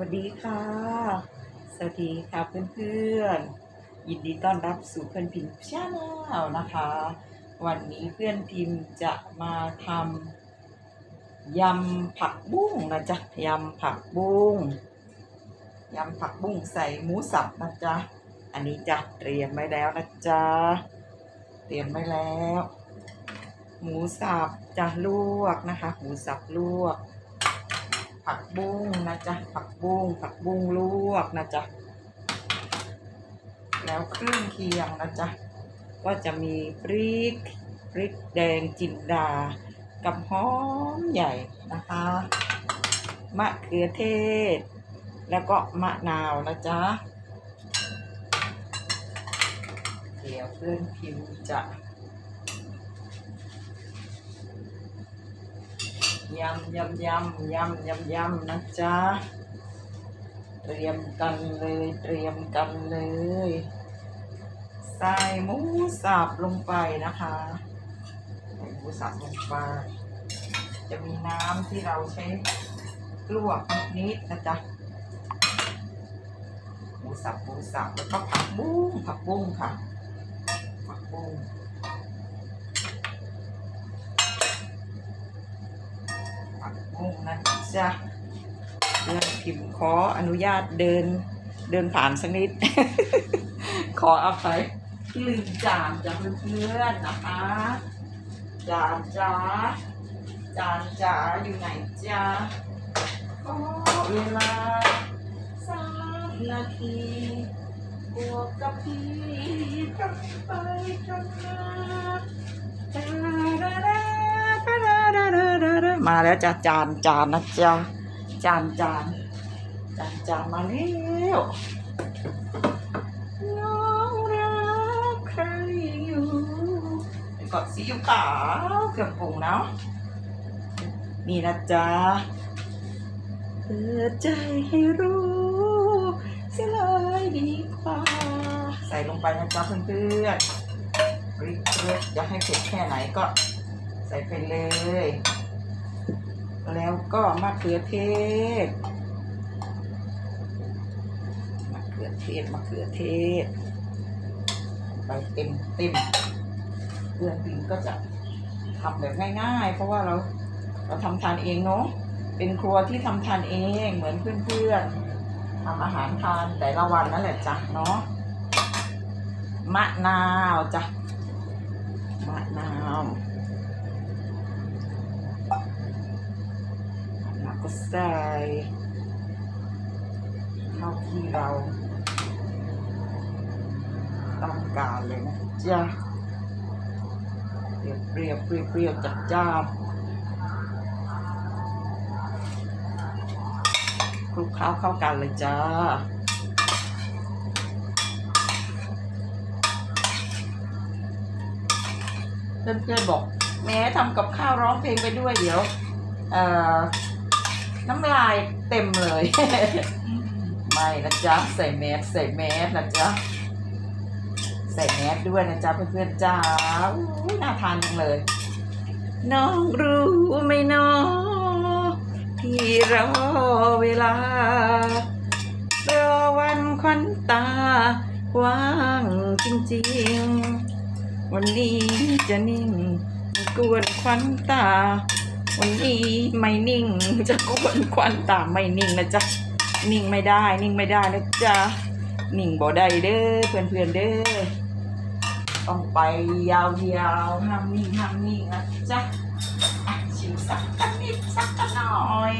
วัสดีค่ะ สวัสดีค่ะเพื่อนๆ ยินดีต้อนรับสู่เพื่อนพิมพ์ชาแนลนะคะ วันนี้เพื่อนพิมพ์จะมาทำยำผักบุ้งนะจ๊ะยำผักบุ้งยำผักบุ้งใส่หมูสับนะจ๊ะ อันนี้จะเตรียมไว้แล้วนะจ๊ะ เตรียมไว้แล้ว หมูสับจะลวกนะคะ หมูสับลวก ผักบุ้งนะจ๊ะผักบุ้งผักบุ้งลวกนะจ๊ะแล้วเครื่องเคียงนะจ๊ะก็จะมีพริกพริกแดงจินดา กับหอมใหญ่นะคะ มะเขือเทศ แล้วก็มะนาวนะจ๊ะเดี๋ยวเพื่อนพิมพ์จะ ยำยำยำยำยำยำนะจ๊ะ เตรียมกันเลย เตรียมกันเลยใส่หมูสับลงไปนะคะใส่หมูสับลงไป จะมีน้ำที่เราใช้ลวกนิดนะจ๊ะหมูสับหมูสับแล้วก็ผักบุ้งผักบุ้งค่ะผักบุ้ง ผักบุ้งนะ จ๊ะพิมขออนุญาตเดินเดินผ่านสักนิด ขออภัยลืมจานจากเพื่อนๆนะคะ จานจ้าจานจ๋าอยู่ไหนจ้าขอเวลาสามนาทีบวกกับพี่กันไปกันมา มาแล้วจ้าจานจานนะจ๊ะจานจานจานจานมาแล้วน้องรักใครอยู่กดซีอิ๊วขาวเครื่องปรุงเนาะนี่นะจ๊ะเปิดใจให้รู้เสียเลยดีกว่า ใส่ลงไปนะจ๊ะเพื่อนๆพริกเลือจะให้เผ็ดแค่ไหนก็ใส่ไปเลย แล้วก็มะเขือเทศ มะเขือเทศ มะเขือเทศ ไปเต็มเต็มเพื่อนปิงก็จะทำแบบง่าย ๆ เพราะว่าเราเราทำทานเองเนาะ เป็นครัวที่ทำทานเองเหมือนเพื่อนๆทำอาหารทานแต่ละวันนั่นแหละจ้ะเนาะ มะนาวจ้ะ มะนาว แล้ว ก็ใส่เท่าที่เราต้องการเลยนะจ๊ะเปรี้ยวเปรี้ยวเปรี้ยวจัดจ้านคลุกเคล้าเข้ากันเลยจ้าเพื่อนๆบอกแม้ทำกับข้าวร้องเพลงไปด้วยเดี๋ยว เอ่อ น้ำลายเต็มเลย ไม่นะจ๊ะใส่แมสใส่แมสนะจ๊ะใส่แมสด้วยนะจ๊ะเพื่อนๆจ้าน่าทานจังเลย น้องรู้ไหมน้องที่รอเวลารอวันควันตาว่างจริงๆ วันนี้จะนิ่งกวนควันตา วันนี้ไม่นิ่งจะกวนควันตามไม่นิ่งนะจ๊ะนิ่งไม่ได้ นิ่งไม่ได้นะจ๊ะนิ่งบ่ได้เด้อเพื่อนเพื่อนเด้อต้องไปยาวๆห้ามนิ่งห้ามนิ่งนะจ๊ะอะชิมสักกันนิดสักกันหน่อย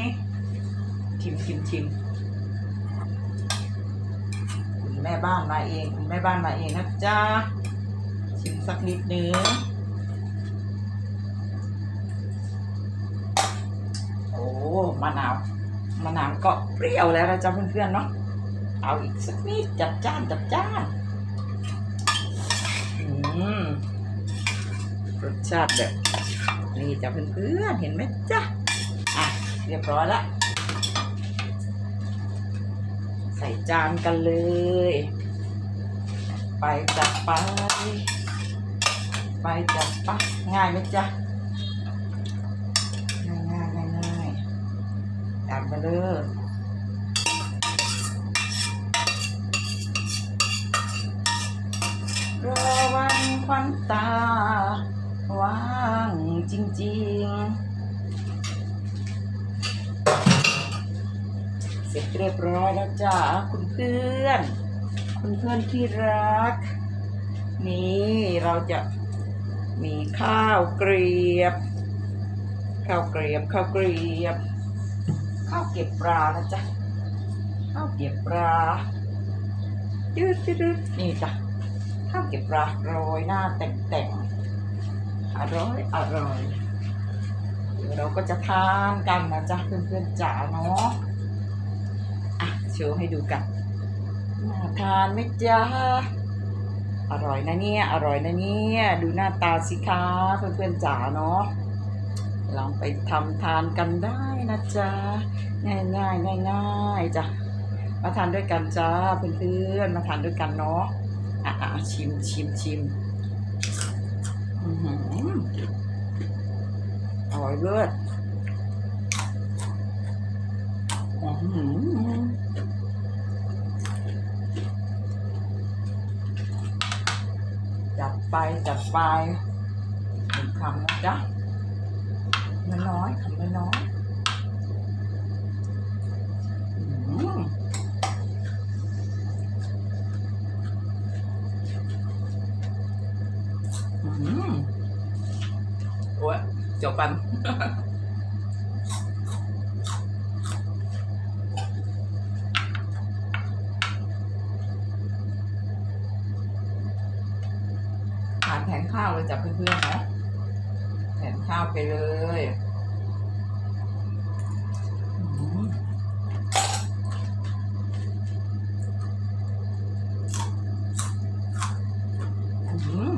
ชิมชิมชิมคุณแม่บ้านมาเองคุณแม่บ้านมาเองนะจ๊ะชิมสักนิดนึง อ้มะนาวมะนาวก็เปรี้ยวแล้วนะจ๊ะเพื่อนๆเนาะเอาอีกสักนิดจัดจ้านจัดจ้านอืมรสชาติแบบนี่จ้ะเพื่อนๆเห็นไหมจ๊ะอะเรียบร้อยละใส่จานกันเลย ไปจัดไป ไปจัดไปง่ายไหมจ๊ะ เด้อรอวันควันตา ว่างจริง ๆ เสร็จเรียบร้อยแล้วจ้าคุณเพื่อน คุณเพื่อนที่รัก นี่เราจะมีข้าวเกรียบ ข้าวเกรียบข้าวเกรียบ ข้าวเก็บปลานะจ๊ะข้าวเก็บปลาดืดดืดนี่จ้ะข้าวเก็บปลาโรยหน้าแต่งๆอร่อยอร่อยเดี๋ยวเราก็จะทานกันนะจ๊ะเพื่อนๆจ๋าเนาะอะโชว์ให้ดูกันน่าทานไหมจ๊ะอร่อยนะเนี่ย อร่อยนะเนี่ย ดูหน้าตาสิคะเพื่อนๆจ๋าเนาะ ลองไปทำทานกันได้นะจ๊ะ ง่ายง่ายง่ายง่ายๆจ้ะ มาทานด้วยกันจ้าเพื่อนๆ มาทานด้วยกันเนาะ อะชิมชิมชิมอื้อหือร่อยเลิศอื้อหือจัดไปจัดไปหนึ่งคำนะจ๊ะ น้อยๆคำน้อยๆอื้อหืออืมโอ้ยจบกันทานแผงข้าวเลยจ้ะเพื่อนๆนะ แผงข้าวไปเลยอืมอืม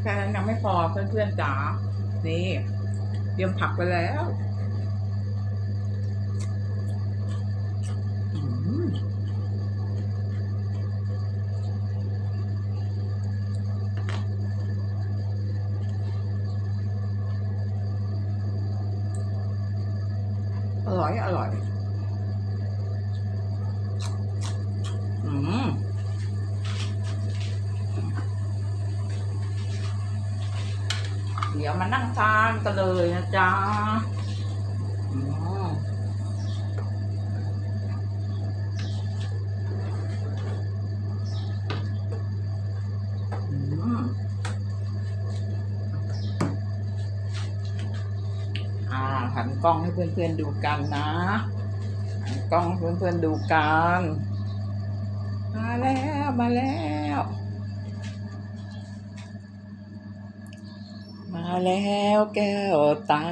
แค่นั้นยังไม่พอเพื่อนๆจ๋า นี่เตรียมผักไปแล้ว อร่อย อร่อย อืมเดี๋ยวมานั่งทานกันเลยนะจ๊ะอืมอืมอ่าหัน กล้องให้เพื่อนๆดูกันนะหันกล้องให้เพื่อนๆดูกันมาแล้วมาแล้ว มาแล้วแก้วตา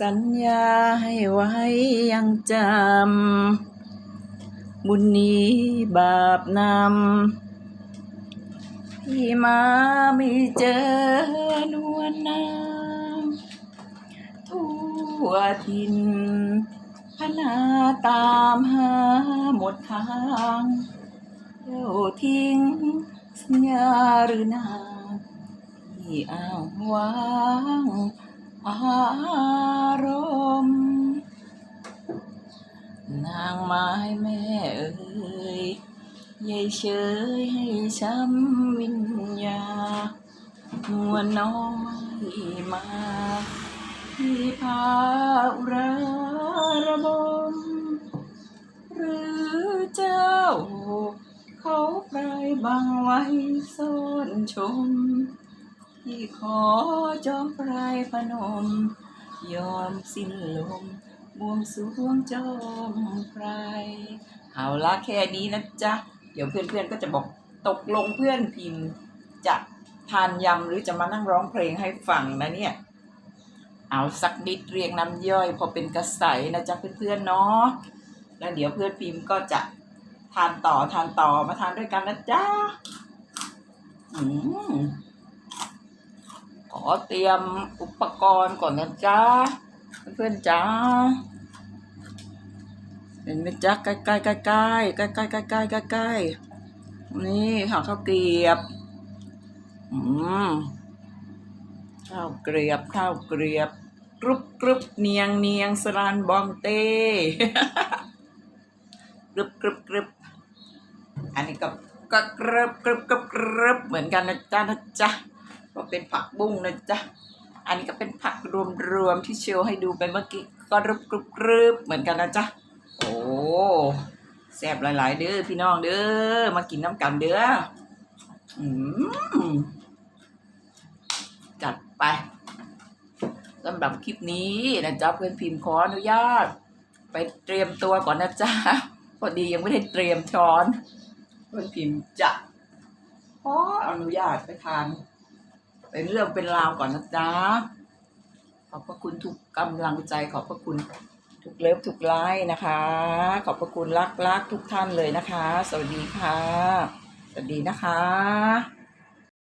สัญญาให้ไว้ยังจำ บุญนี้บาปนำที่มาไม่เจอนวลนา ทั่วทินพนาตามหาหมดทางเจ้าทิ้งสัญญาหรือนางที่อ้างว้างอารมณ์นางไม้แม่เอ่ยยายเชยให้ช้ำวิญญาหนวน้อยมา ที่พาอุราระบม หรือเจ้า เขาไพรบังไว้ซ่อนชม ที่ขอจอมพรายพนม ยอมสิ้นลมบวงสรวงจอมพรายเอาละแค่นี้นะจ๊ะ เดี๋ยวเพื่อนๆก็จะบอกตกลงเพื่อนพิมพ์จะทานยำหรือจะมานั่งร้องเพลงให้ฟังนะเนี่ย เอาสักนิดเรียงน้ำย่อย พอเป็นกระใสนะจ๊ะเพื่อนๆเนาะแล้วเดี๋ยวเพื่อนพิมพ์ก็จะทานต่อทานต่อมาทานด้วยกันนะจ๊ะอืมขอเตรียมอุปกรณ์ก่อนนะจ๊ะเพื่อนจ๊าเห็นไหมจ๊ะใกล้ใกล้ใกล้ๆใกล้ใกล้ใกล้ใกล้ใกล้นี่ห่อข้าวเกลียบ อืม ข้าวเกรียบข้าวเกรียบกรุบกรุบเนียงเนียงสรานบองเต้กรึบกรึบกรึบอันนี้ก็ก็กรึบกรึบกรึบกรึบเหมือนกันนะจ๊ะนะจ๊ะก็เป็นผักบุ้งนะจ๊ะอันนี้ก็เป็นผักรวมๆที่เชียวให้ดูไปเมื่อกี้ก็รึบกรึบกรึบเหมือนกันนะจ๊ะโอ้แซ่บหลาย ๆ เด้อพี่น้องเด้อมากินน้ำกันเด้ออืม ไปสำหรับคลิปนี้นะจ๊ะเพื่อนพิมพ์ขออนุญาต ไปเตรียมตัวก่อนนะจ๊ะพอดียังไม่ได้เตรียมช้อน เพื่อนพิมพ์จะขออนุญาตไปทานเป็นเรื่องเป็นราวก่อนนะจ๊ะขอบพระคุณทุกกำลังใจขอบพระคุณทุกเลิฟทุกไลค์นะคะ ขอบพระคุณรักรักๆทุกท่านเลยนะคะ สวัสดีค่ะ สวัสดีนะคะ